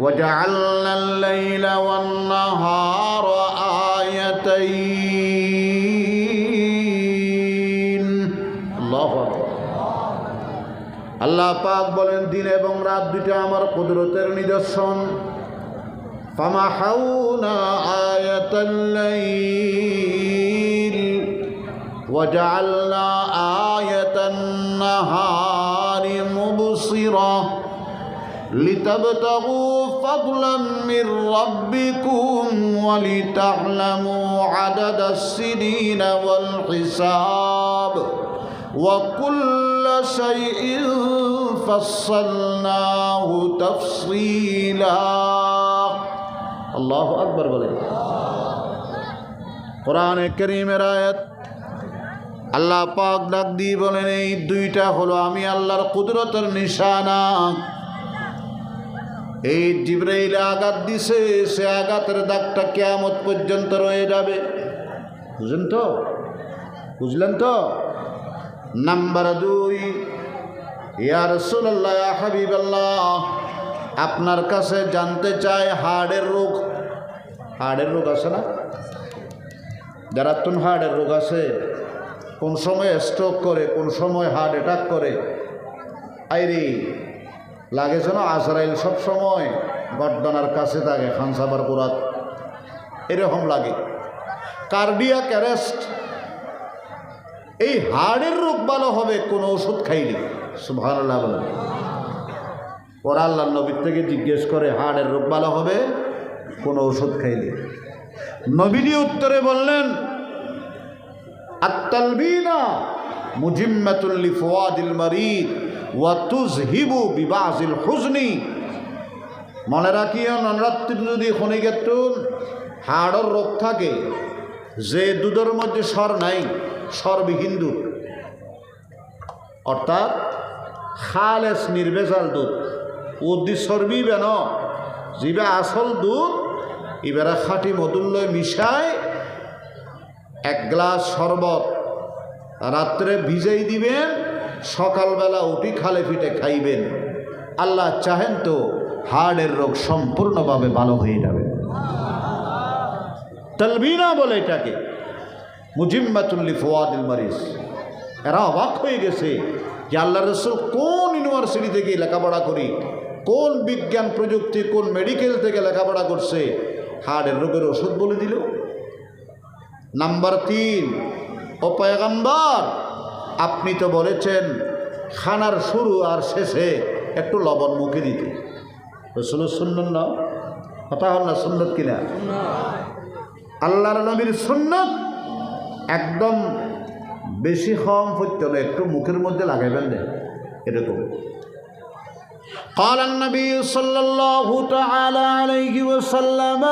وجعلنا الليل والنهار آيتين الله أكبر আল্লাহ পাক বলেন দিন এবং রাত দুইটা আমার কুদরতের নিদর্শন فمحونا آية الليل وجعلنا آية النهار مبصرة لتبتغوا فضلا من ربكم ولتعلموا عدد السنين والحساب وكل شيء فصلناه تفصيلا الله أكبر বলেন কোরআনে করিমের আয়াত আল্লাহ পাক ডাক দিয়ে বলেন এই দুইটা হলো আমি আল্লাহর কুদরতের নিশানা এই জিব্রাইল আঘাত দিছে, সে আঘাতের দাগটা কেয়ামত পর্যন্ত রয়ে যাবে। বুঝলেন তো? বুঝলেন তো? নাম্বার দুই, ইয়া রসুল্লাহ হাবিবাল্লাহ, আপনার কাছে জানতে চাই হার্টের রোগ। হার্টের রোগ আছে না? যারা তুন হার্টের রোগ আছে। কোন সময় স্ট্রোক করে, কোন সময় হার্ট অ্যাটাক করে। আইরি লাগে যেন আজরাইল সব সময় গড্ডনার কাছে থাকে খানসাবার পুরাত। এরকম লাগে। কার্ডিয়াক অ্যারেস্ট, এই হাড়ের রোগ ভালো হবে, কোনো ওষুধ খাইলে। বলেন ওরা আল্লাহ নবীর থেকে জিজ্ঞেস করে, হাড়ের রোগ ভালো হবে, কোনো ওষুধ খাইলে। নবীনী উত্তরে বললেন, আত্তালবিনা মুজিম্মাতুল্লি ফোয়াদিল মারিদ। ওয়াতুজহিবু বিবাজিল হুজনি। মনে রাখিও ননরাত্রি যদি খনিকেতুন হাড়ের রোগ থাকে, যে দুধের মধ্যে স্বর নাই, স্বরবিহীন দুধ। অর্থাৎ খালেস নির্বেজাল দুধ। উদ্দি সরবি বেন যিবা আসল দুধ এবারে খাঁটি মধুল্য মিশায় এক গ্লাস শরবত রাত্রে ভিজাই দিবেন সকালবেলা উঠি খালে ফিটে খাইবেন। আল্লাহ চাহেন তো হার্টের রোগ সম্পূর্ণভাবে ভালো হয়ে যাবে। তলবিনা বলে এটাকে। মুজিম্মাতুল্লি ফোয়াদিল মারিস। এরা অবাক হয়ে গেছে যে আল্লাহ রসুল কোন ইউনিভার্সিটি থেকে লেখাপড়া করি, কোন বিজ্ঞান প্রযুক্তি, কোন মেডিকেল থেকে লেখাপড়া করছে হার্টের রোগের ওষুধ বলে দিল। নাম্বার তিন, ও পয়গাম্বার আপনি তো বলেছেন খানার শুরু আর শেষে একটু লবণ মুখে দিতে রসুল সুন্নত না কথা হল না সুন্নত কিনা আল্লাহর নবীর সুন্নত একদম বেশি কম হইতে হলে একটু মুখের মধ্যে লাগাইবেন দেন এরকম قال النبي صلى الله تعالى عليه وسلم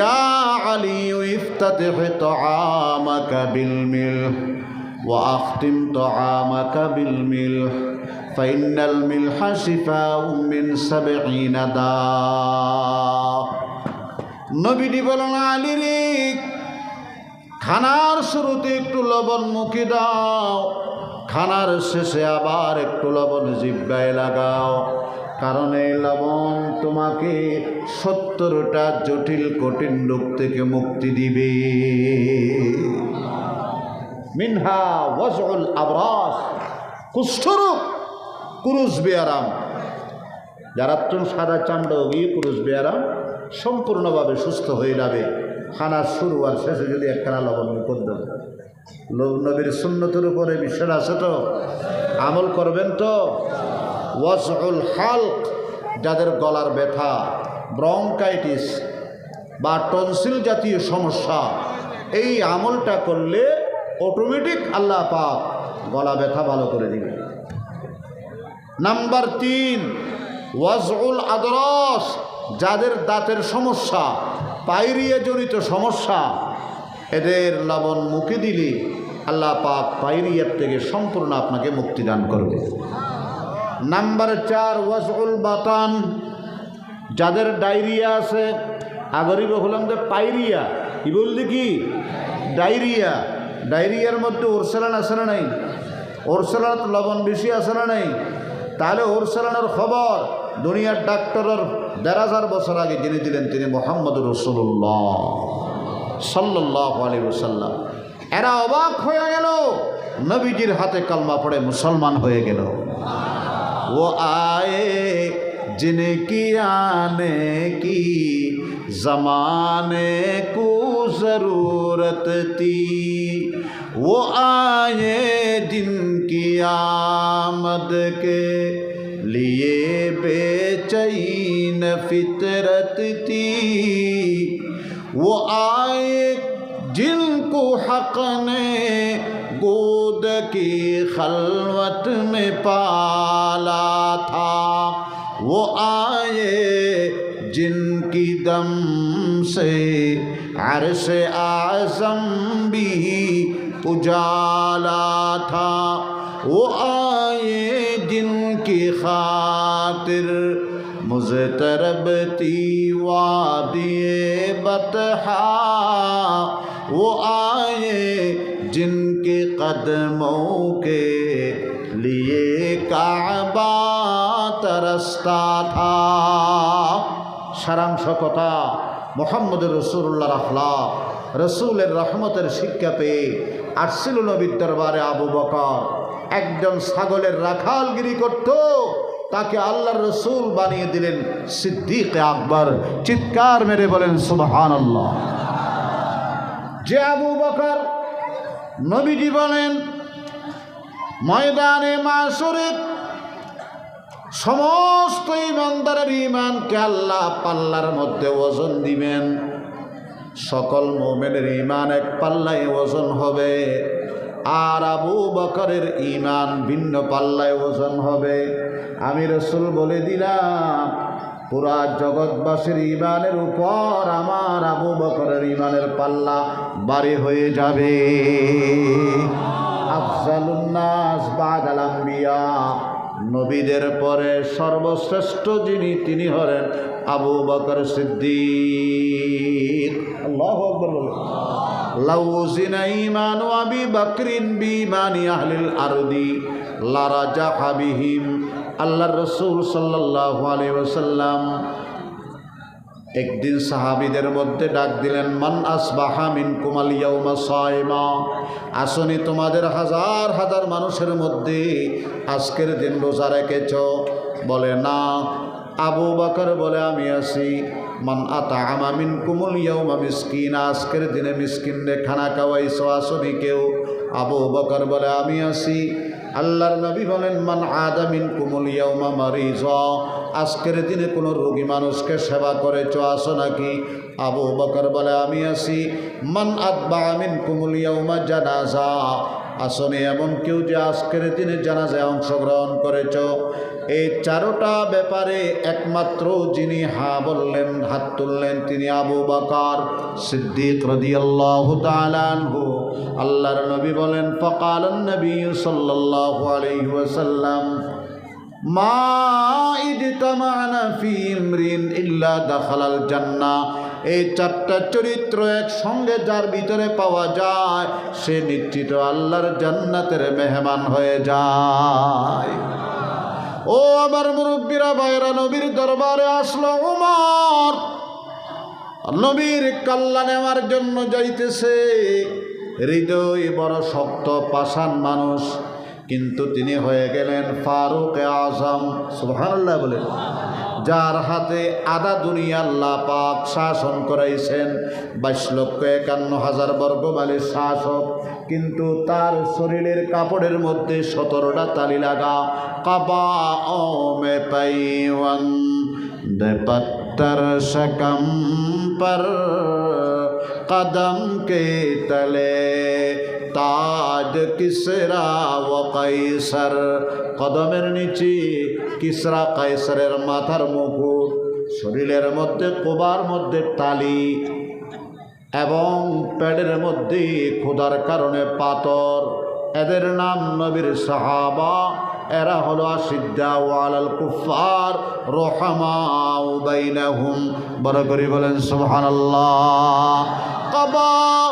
يا علي افتتح طعامك بالملح وأختم طعامك بالملح فإن الملح شفاء من سبعين داء নবীজি বলেন আলী রে খানার শুরুতে একটু লবণ মুখে দাও খানার শেষে আবার একটু লবণ জিব্বায় লাগাও কারণ এই লবণ তোমাকে সত্তরটা জটিল কঠিন রোগ থেকে মুক্তি দিবে মিনহা ওয়াজউল আবরাস কুষ্ঠরোগ কুরুশ বেয়ারাম। যারা তুমি সাদা চামড়া গিয়ে কুরুশ বেয়ারাম, সম্পূর্ণভাবে সুস্থ হয়ে যাবে। খানার শুরু আর শেষে যদি একখানা লবণ করে দেবে লোক নবীর সুন্নতের উপরে বিশ্বাস আছে তো? আমল করবেন তো? ওয়াসউল হালক যাদের গলার ব্যথা ব্রঙ্কাইটিস বা টনসিল জাতীয় সমস্যা, এই আমলটা করলে অটোমেটিক আল্লাহ পাক গলা ব্যথা ভালো করে দিবে। নাম্বার তিন, ওয়াজউল আদরস, যাদের দাঁতের সমস্যা পাইরিয়া জনিত সমস্যা, এদের লবণ মুখে দিলে আল্লাহ পাক পাইরিয়ার থেকে সম্পূর্ণ আপনাকে মুক্তিদান করবে। নাম্বার চার, ওয়াজউল বাতান, যাদের ডায়রিয়া আছে আগরিব হলাম যে পাইরিয়া কি বললি কি? ডায়রিয়া। ডায়রিয়ার মধ্যে ওরসালান আছে না নাই ওরসালান লবণ বেশি আছে না নাই তাহলে ওরসালানের খবর দুনিয়ার ডাক্তারের দেড় হাজার বছর আগে জেনে দিলেন তিনি মোহাম্মদ রসুল্লাহ সাল্লাহ আলী ওসাল্লাম এরা অবাক হয়ে গেল নবীজির হাতে কালমা পড়ে মুসলমান হয়ে গেল वो आए जिनकी आने की जमाने को ضرورت تھی۔ وہ آئے دن کی آمد کے لیے بے چین فطرت تھی۔ وہ آئے جن کو حق نے گود کی خلوت میں پالا تھا۔ وہ آئے جن کی دم سے عرش اعظم بھی اجالا تھا۔ وہ آئے جن کی خاطر مزترب تی وادی بطحا۔ وہ آئے جن کے قدموں کے لیے کعبہ ترستا تھا۔ شرم سکتا মোহাম্মদ রসুল্লাহ রাখলা রসুলের রহমতের শিক্ষা পেয়ে আসছিল নবীর দরবারে আবু বকর একজন ছাগলের রাখালগিরি করত। তাকে আল্লাহর রসুল বানিয়ে দিলেন সিদ্দিক আকবর। চিৎকার মেরে বলেন সুবহান আল্লাহ যে আবু বকর নবীজি বলেন, ময়দানে মাসুরে সমস্ত ইমানদারের ইমানকে আল্লাহ পাল্লার মধ্যে ওজন দিবেন। সকল মোমেনের ইমান এক পাল্লায় ওজন হবে। আর আবু বকরের ইমান ভিন্ন পাল্লায় ওজন হবে। আমি রসুল বলে দিলাম, পুরা জগৎবাসীর ইমানের উপর আমার আবু বকরের ইমানের পাল্লা বাড়ি হয়ে যাবে। নবীদের পরে সর্বশ্রেষ্ঠ যিনি তিনি হলেন আবু বকর সিদ্দিক। আল্লাহ আকবর লাউজিনা ইমান আবি বকরিন বিমানি আহলিল আরদি লারাজা হাবিহিম আল্লাহর রসুল সাল্লাহ আলী ওয়াসাল্লাম একদিন সাহাবিদের মধ্যে ডাক দিলেন, মান আসবাহা মিন কুমাল ইয়াউমা সাইমা? আসনি তোমাদের হাজার হাজার মানুষের মধ্যে আজকের দিন রোজা রেখেছ? বলে, না। আবু বাকর বলে, আমি আসি। মান আতা আমা মিন কুমুল ইয়াউমা মিসকিন? আজকের দিনে মিসকিনরে খানা খাওয়াইছো, আসনি কেউ? আবু বকর বলে, আমি আসি। আল্লাহর নবী বলেন, মান আদামিন কুমুল ইয়াউমা মারিজ। আজকের দিনে কোনো রোগী মানুষকে সেবা করেছ, আসো নাকি? আবু বকর বলে, আমি আসি। মান আদবা আমিন কুমুল ইয়াউমা জানাজা। আসনে এমন কেউ যে আজকের দিনে জানাজায় অংশগ্রহণ করেছ? এই চারোটা ব্যাপারে একমাত্র যিনি হা বললেন, হাত তুললেন, তিনি আবু বকর সিদ্দিক রদিয়াল্লাহু তাআলা আনহু। আল্লাহর নবী বলেন, ফকাল নবী সাল্লাল্লাহু আলাইহি মা ইজতামানা ফি ইমরিন ইল্লা দাখালাল এই চারটা চরিত্র একসঙ্গে যার ভিতরে পাওয়া যায়, সে নিশ্চিত আল্লাহর জান্নাতের মেহমান হয়ে যায়। ও আমার মুরব্বীরা বাইরা নবীর দরবারে আসলো উমর। নবীর কল্যাণ নেওয়ার জন্য যাইতেছে। হৃদয় বড় শক্ত, পাষাণ মানুষ। কিন্তু তিনি হয়ে গেলেন ফারুক আজম। সুবহানাল্লাহ বলেন। যার হাতে আদা দুনিয়া আল্লাহ পাক শাসন করাইছেন বাইশ লক্ষ একান্ন হাজার বর্গ মাইলের শাসক কিন্তু তার শরীরের কাপড়ের মধ্যে সতেরোটা তালি লাগা কাবা ও মে পাইওয়ান দে पत्थर शकम पर कदम के तले তাজ কিসরা ও কাইসার কদমের নিচে কিসরা কাইসারের মাথার মুকুট শরীরের মধ্যে কোবার মধ্যে তালি এবং পেটের মধ্যে ক্ষুধার কারণে পাতর এদের নাম নবীর সাহাবা। এরা হলো আসিদ্দা ওয়ালাল কুফার রহমাউ বাইনাহুম। বড় করে বলেন, সুবহানাল্লাহ। কবা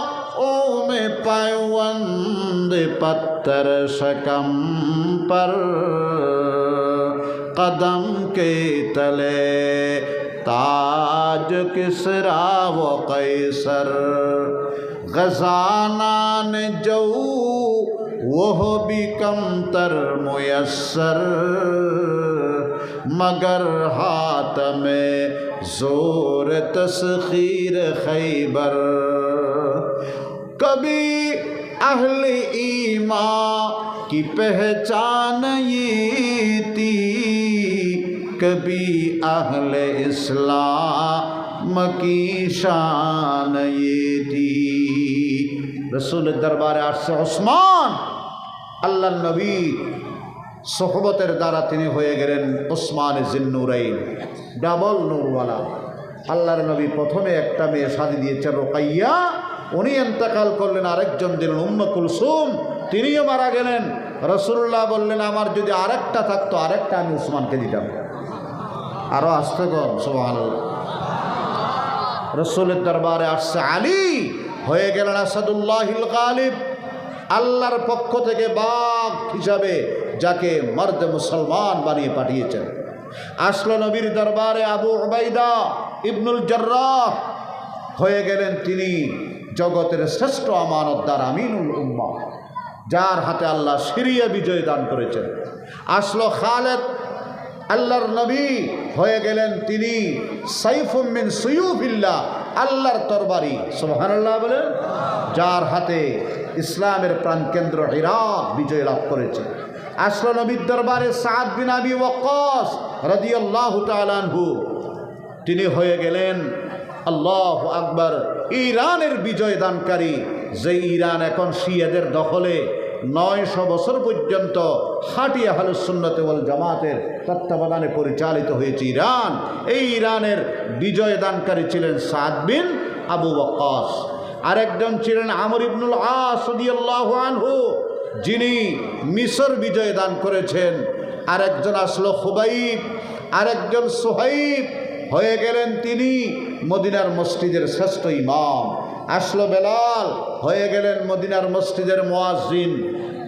میں پیوند پتر شکم پر قدم کے تلے تاج کسرا و قیسر غزانان جو وہ بھی کم تر میسر مگر ہاتھ میں زور تسخیر خیبر कभी अहल ईमा की पहचान ये थी कभी अहल इस्लाम की शान ये थी রসুলের দরবারে আসছে ওসমান আল্লাহ নবী সোহবতের দ্বারা তিনি হয়ে গেলেন ওসমান জিন্নুরাইন ডাবল নূরওয়ালা আল্লাহর নবী প্রথমে একটা মেয়ে সাজি দিয়েছেন রোকাইয়া উনি এন্তেকাল করলেন, আরেকজন দিলেন, উম্ম কুলসুম, তিনিও মারা গেলেন। রসুল্লাহ বললেন, আমার যদি আরেকটা থাকতো, আরেকটা আমি উসমানকে দিতাম। আরও আসতে কম রসুলের দরবারে আসছে আলী, হয়ে গেলেন আসাদুল্লাহিল গালিব। আল্লাহর পক্ষ থেকে বাঘ হিসাবে যাকে মর্দ মুসলমান বানিয়ে পাঠিয়েছেন। আসলো নবীর দরবারে আবু ওবাইদা ইবনুল জর্রাহ। হয়ে গেলেন তিনি জগতের শ্রেষ্ঠ আমানতদার আমিনুল উম্মা, যার হাতে আল্লাহ সিরিয়া বিজয় দান করেছেন। আসলো খালেদ, আল্লাহর নবী হয়ে গেলেন তিনি সাইফুমিন সৈয়ুফিল্লা আল্লাহর তরবারি। সুবহানাল্লাহ বলেন, যার হাতে ইসলামের প্রাণকেন্দ্র ইরাক বিজয় লাভ করেছে। আসলো নবীর দরবারে সাদ বিন আবি ওয়াক্কাস রাদিয়াল্লাহু তাআলা আনহু। তিনি হয়ে গেলেন আল্লাহ আকবর, ইরানের বিজয় দানকারী যে ইরান এখন শিয়াদের দখলে, নয়শো বছর পর্যন্ত হাটি আহলুসুন্নতে ওয়াল জামাতের তত্ত্বাবধানে পরিচালিত হয়েছে ইরান। এই ইরানের বিজয় দানকারী ছিলেন সাদ বিন আবু বকাস আরেকজন ছিলেন আমর ইবনুল আনহু, যিনি মিশর বিজয় দান করেছেন। আরেকজন আসলো খুবাইব, আরেকজন সোহাইব হয়ে গেলেন তিনি মদিনার মসজিদের শ্রেষ্ঠ ইমাম। আসলো বেলাল, হয়ে গেলেন মদিনার মসজিদের মোয়াজিন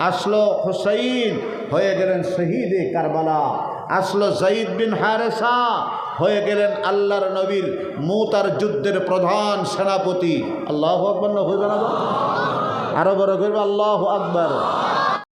আসলো হুসাইন, হয়ে গেলেন শহীদে কারবালা। আসলো জঈদ বিন হারেসা, হয়ে গেলেন আল্লাহর নবীর মুতার যুদ্ধের প্রধান সেনাপতি। আল্লাহ আকবর আরও বড় করবে আল্লাহ আকবর।